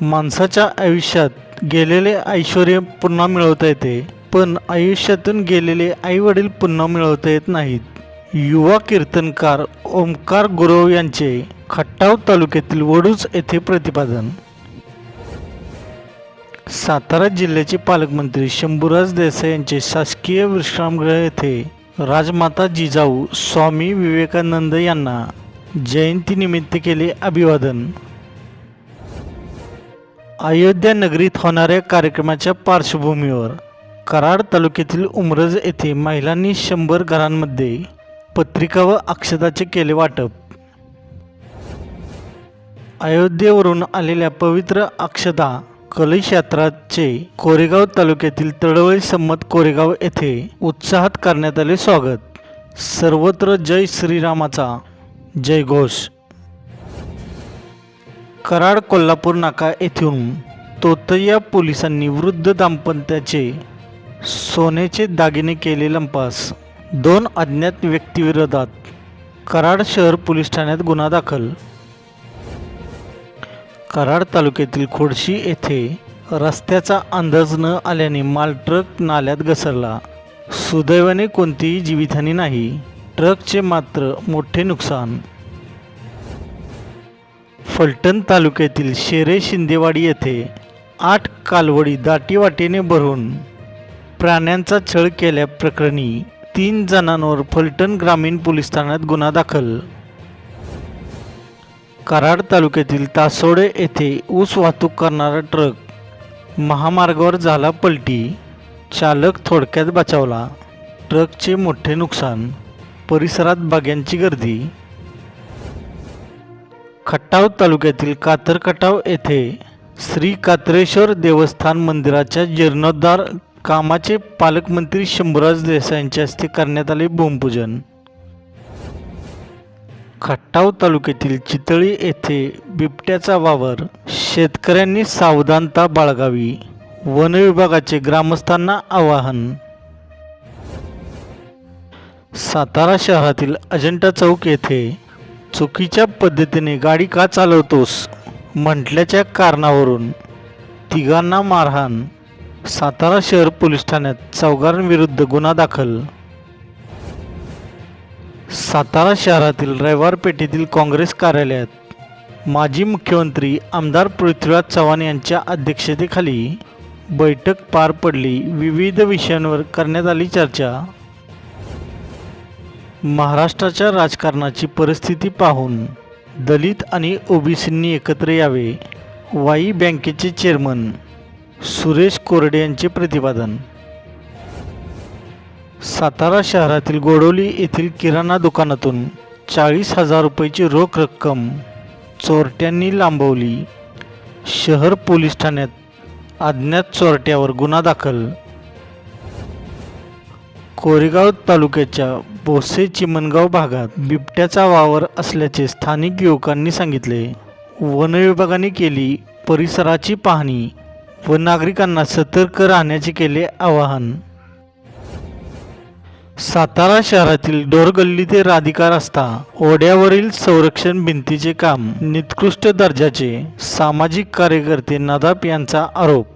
माणसाच्या आयुष्यात गेलेले ऐश्वर पुन्हा मिळवता येते पण आयुष्यातून गेलेले आईवडील पुन्हा मिळवता येत नाहीत. युवा कीर्तनकार ओमकार गुरव यांचे खट्टाव तालुक्यातील वडूज येथे प्रतिपादन. सातारा जिल्ह्याचे पालकमंत्री शंभूराज देसाई यांचे शासकीय विश्रामगृह येथे राजमाता जिजाऊ स्वामी विवेकानंद यांना जयंतीनिमित्त केले अभिवादन. अयोध्या नगरीत होणाऱ्या कार्यक्रमाच्या पार्श्वभूमीवर कराड तालुक्यातील उमरज येथे महिलांनी शंभर घरांमध्ये पत्रिका व अक्षदाचे केले वाटप. अयोध्येवरून आलेल्या पवित्र अक्षदा कलश यात्राचे कोरेगाव तालुक्यातील तळवळी संमत कोरेगाव येथे उत्साहात करण्यात आले स्वागत. सर्वत्र जय श्रीरामाचा. जयघोष कराड कोल्हापूर नाका येथून तोतया पोलिसांनी वृद्ध दाम्पत्याचे सोन्याचे दागिने केले लंपास. दोन अज्ञात व्यक्तीविरोधात कराड शहर पोलीस ठाण्यात गुन्हा दाखल. कराड तालुक्यातील खोडशी येथे रस्त्याचा अंदाज न आल्याने माल ट्रक नाल्यात घसरला. सुदैवाने कोणतीही जीवितहानी नाही. ट्रकचे मात्र मोठे नुकसान. फलटण तालुक्यातील शेरे शिंदेवाडी येथे आठ कालवडी दाटीवाटीने भरून प्राण्यांचा छळ केल्याप्रकरणी तीन जणांवर फलटण ग्रामीण पोलीस ठाण्यात गुन्हा दाखल. कराड तालुक्यातील तासोडे येथे ऊस वाहतूक करणारा ट्रक महामार्गावर झाला पलटी. चालक थोडक्यात बचावला. ट्रकचे मोठे नुकसान. परिसरात बाग्यांची गर्दी. खटाव तालुक्यातील कातरखटाव येथे श्री कात्रेश्वर देवस्थान मंदिराच्या जीर्णोद्धार कामाचे पालकमंत्री शंभूराज देसाई यांच्या हस्ते करण्यात आले भूमिपूजन. खटाव तालुक्यातील चितळी येथे बिबट्याचा वावर शेतकऱ्यांनी सावधानता बाळगावी वन विभागाचे ग्रामस्थांना आवाहन. सातारा शहरातील अजंठा चौक येथे चुकीच्या पद्धतीने गाडी का चालवतोस? म्हटल्याच्या कारणावरून तिघांना मारहाण सातारा शहर पोलीस ठाण्यात चौघांविरुद्ध गुन्हा दाखल. सातारा शहरातील रविवार पेठेतील काँग्रेस कार्यालयात माजी मुख्यमंत्री आमदार पृथ्वीराज चव्हाण यांच्या अध्यक्षतेखाली बैठक पार पडली. विविध विषयांवर करण्यात आली चर्चा. महाराष्ट्राच्या राजकारणाची परिस्थिती पाहून दलित आणि ओबीसींनी एकत्र यावे वाई बँकेचे चेअरमन सुरेश कोरडे यांचे प्रतिपादन. सातारा शहरातील गोडोली येथील किराणा दुकानातून चाळीस हजार रुपयाची रोख रक्कम चोरट्यांनी लांबवली. शहर पोलीस ठाण्यात अज्ञात चोरट्यावर गुन्हा दाखल कोरेगाव तालुक्याच्या बोसे चिमणगाव भागात बिबट्याचा वावर असल्याचे स्थानिक युवकांनी सांगितले. वन विभागाने केली परिसराची पाहणी व नागरिकांना सतर्क राहण्याचे केले आवाहन. सातारा शहरातील डोरगल्ली ते राधिका रस्ता ओढ्यावरील संरक्षण भिंतीचे काम निकृष्ट दर्जाचे सामाजिक कार्यकर्ते नदाप यांचा आरोप